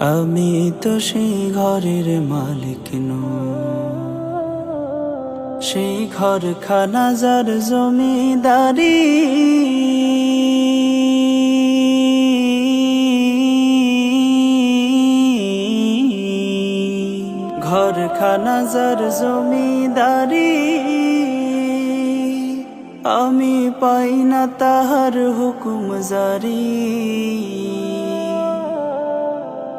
আমি তো সেই ঘরের মালিক নই সেই ঘর খানা যার জমিদারি। ঘর খানা যার জমিদারি। আমি পাই না তাহার হুকুম জারি।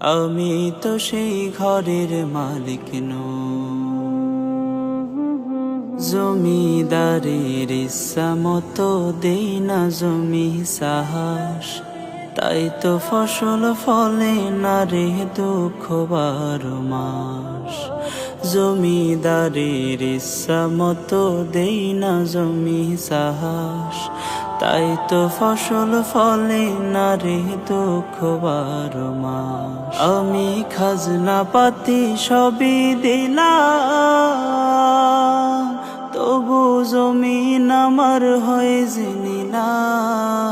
আমি তো সেই ঘরের মালিক নো। জমিদারের ইচ্ছা মতো দেই না জমি সাহস তাই তো ফসল ফলে না রে দুঃখ বারো মাস। জমিদারের ইচ্ছা মতো দেই না জমি সাহস তাই তো ফসল ফলে না রে দুঃখ বারো আমি খাজনা পাতি সবই দিলাম, তবু জমিন আমার হয়ে জিনিলাম